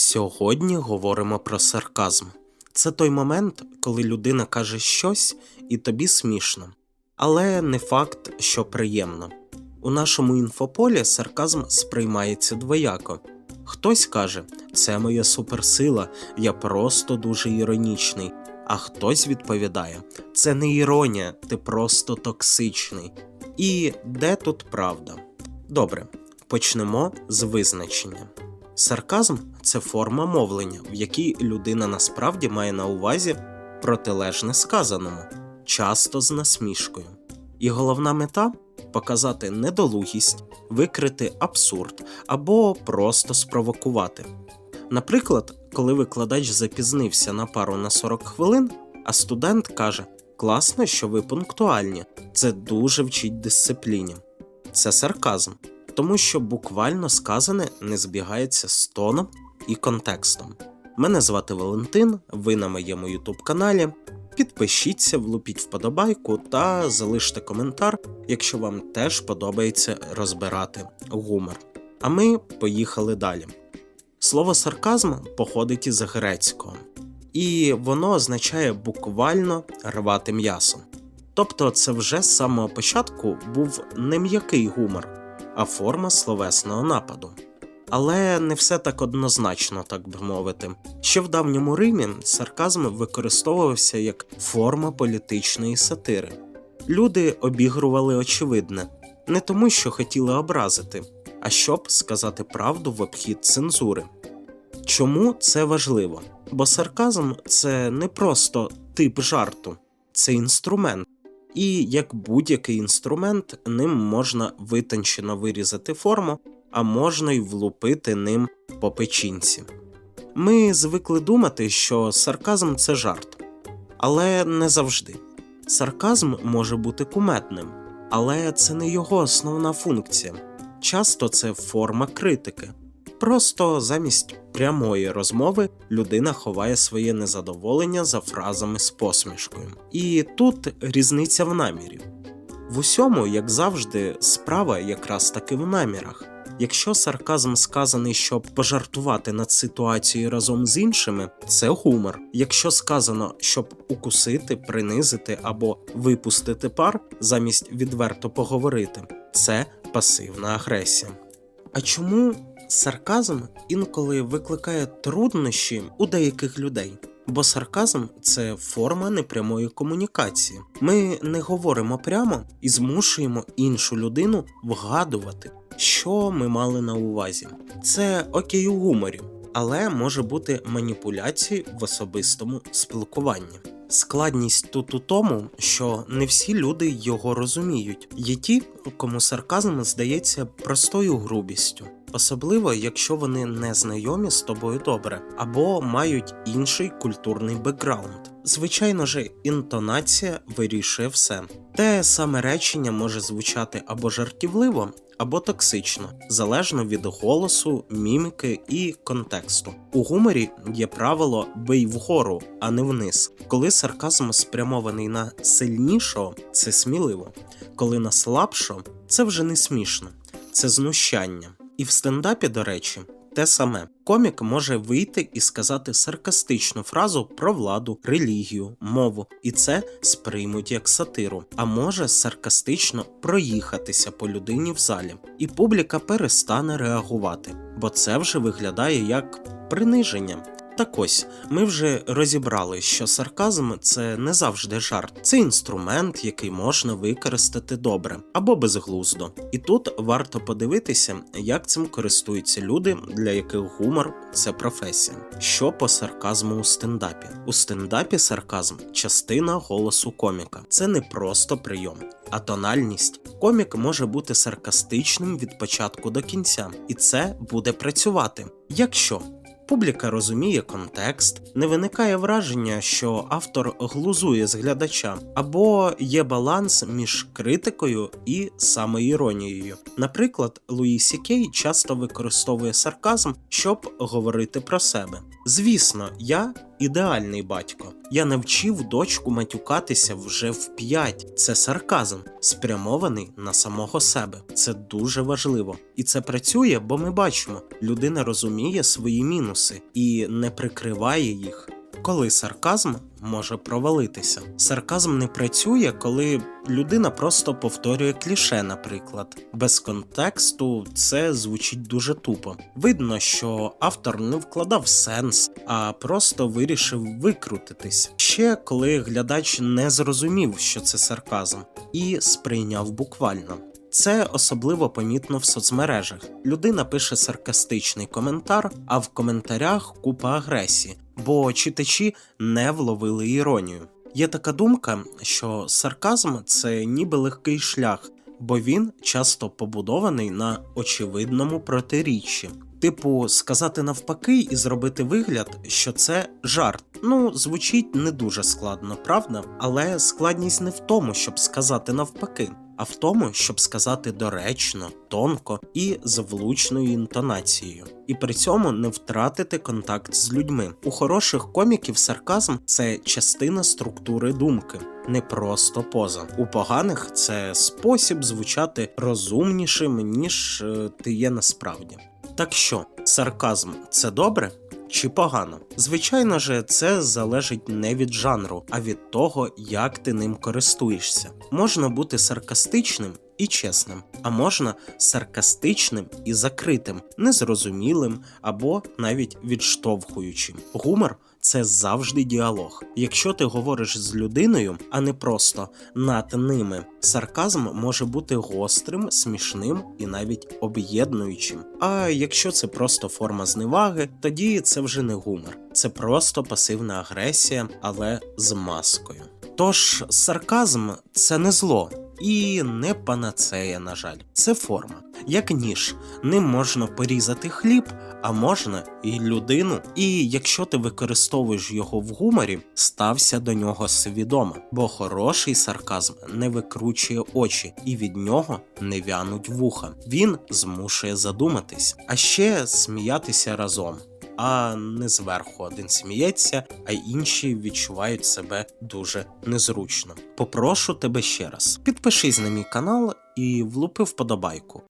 Сьогодні говоримо про сарказм. Це той момент, коли людина каже щось і тобі смішно, але не факт, що приємно. У нашому інфополі сарказм сприймається двояко. Хтось каже, це моя суперсила, я просто дуже іронічний. А хтось відповідає, це не іронія, ти просто токсичний. І де тут правда? Добре, почнемо з визначення. Сарказм це форма мовлення, в якій людина насправді має на увазі протилежне сказаному, часто з насмішкою. І головна мета показати недолугість, викрити абсурд або просто спровокувати. Наприклад, коли викладач запізнився на пару на 40 хвилин, а студент каже: класно, що ви пунктуальні, це дуже вчить дисципліні. Це сарказм, тому що буквально сказане не збігається з тоном і контекстом. Мене звати Валентин, ви на моєму YouTube каналі. Підпишіться, влупіть вподобайку та залиште коментар, якщо вам теж подобається розбирати гумор. А ми поїхали далі. Слово сарказм походить із грецького, і воно означає буквально рвати м'ясо. Тобто, це вже з самого початку був не м'який гумор, а форма словесного нападу. Але не все так однозначно, так би мовити. Ще в давньому Римі сарказм використовувався як форма політичної сатири. Люди обігрували очевидне не тому, що хотіли образити, а щоб сказати правду в обхід цензури. Чому це важливо? Бо сарказм це не просто тип жарту, це інструмент. І як будь-який інструмент, ним можна витончено вирізати форму, а можна й влупити ним по печінці. Ми звикли думати, що сарказм це жарт, але не завжди. Сарказм може бути кумедним, але це не його основна функція. Часто це форма критики. Просто замість прямої розмови людина ховає своє незадоволення за фразами з посмішкою. І тут різниця в намірі. В усьому, як завжди, справа якраз таки в намірах. Якщо сарказм сказаний, щоб пожартувати над ситуацією разом з іншими, це гумор. Якщо сказано, щоб укусити, принизити або випустити пар замість відверто поговорити, це пасивна агресія. А чому сарказм інколи викликає труднощі у деяких людей? Бо сарказм це форма непрямої комунікації. Ми не говоримо прямо і змушуємо іншу людину вгадувати, що ми мали на увазі. Це окей у гуморі, але може бути маніпуляції в особистому спілкуванні. Складність тут у тому, що не всі люди його розуміють. Є ті, кому сарказм здається простою грубістю, особливо якщо вони не знайомі з тобою добре або мають інший культурний бекграунд. Звичайно ж, інтонація вирішує все. Те саме речення може звучати або жартівливо, або токсично, залежно від голосу, міміки і контексту. У гуморі є правило бий вгору, а не вниз. Коли сарказм спрямований на сильнішого, це сміливо. Коли на слабшого, це вже не смішно, це знущання. І в стендапі, до речі, те саме. Комік може вийти і сказати саркастичну фразу про владу, релігію, мову, і це сприймуть як сатиру, а може саркастично проїхатися по людині в залі, і публіка перестане реагувати, бо це вже виглядає як приниження. Так ось ми вже розібрали, що сарказм це не завжди жарт, це інструмент, який можна використати добре або безглуздо. І тут варто подивитися, як цим користуються люди, для яких гумор це професія. Що по сарказму у стендапі? У стендапі сарказм частина голосу коміка. Це не просто прийом. А тональність комік може бути саркастичним від початку до кінця, і це буде працювати. Якщо Публіка розуміє контекст, не виникає враження, що автор глузує з глядача, або є баланс між критикою і самоіронією. Наприклад, Луї Сікей часто використовує сарказм, щоб говорити про себе. Звісно, я ідеальний батько. Я навчив дочку матюкатися вже в п'ять. Це сарказм, спрямований на самого себе. Це дуже важливо. І це працює, бо ми бачимо, людина розуміє свої мінуси і не прикриває їх. Коли сарказм може провалитися. Сарказм не працює, коли людина просто повторює кліше, наприклад. Без контексту це звучить дуже тупо. Видно, що автор не вкладав сенс, а просто вирішив викрутитись. Ще коли глядач не зрозумів, що це сарказм, і сприйняв буквально. Це особливо помітно в соцмережах. Людина пише саркастичний коментар, а в коментарях купа агресії, бо читачі не вловили іронію. Є така думка, що сарказм це ніби легкий шлях, бо він часто побудований на очевидному протиріччі. Типу, сказати навпаки і зробити вигляд, що це жарт. Ну, звучить не дуже складно, правда? Але складність не в тому, щоб сказати навпаки, а в тому, щоб сказати доречно, тонко і з влучною інтонацією. І при цьому не втратити контакт з людьми. У хороших коміків сарказм це частина структури думки. Не просто поза. У поганих це спосіб звучати розумнішим, ніж е, ти є насправді. Так що, сарказм це добре чи погано? Звичайно же, це залежить не від жанру, а від того, як ти ним користуєшся. Можна бути саркастичним і чесним, а можна саркастичним і закритим, незрозумілим або навіть відштовхуючим. Гумор це завжди діалог. Якщо ти говориш з людиною, а не просто над ними, сарказм може бути гострим, смішним і навіть об'єднуючим. А якщо це просто форма зневаги, тоді це вже не гумор, це просто пасивна агресія, але з маскою. Тож сарказм це не зло. І не панацея, на жаль, це форма. Як ніж, ним можна порізати хліб, а можна і людину. І якщо ти використовуєш його в гуморі, стався до нього свідомо, бо хороший сарказм не викручує очі, і від нього не вянуть вуха. Він змушує задуматись, а ще сміятися разом. А не зверху один сміється, а інші відчувають себе дуже незручно. Попрошу тебе ще раз: підпишись на мій канал і влупи вподобайку.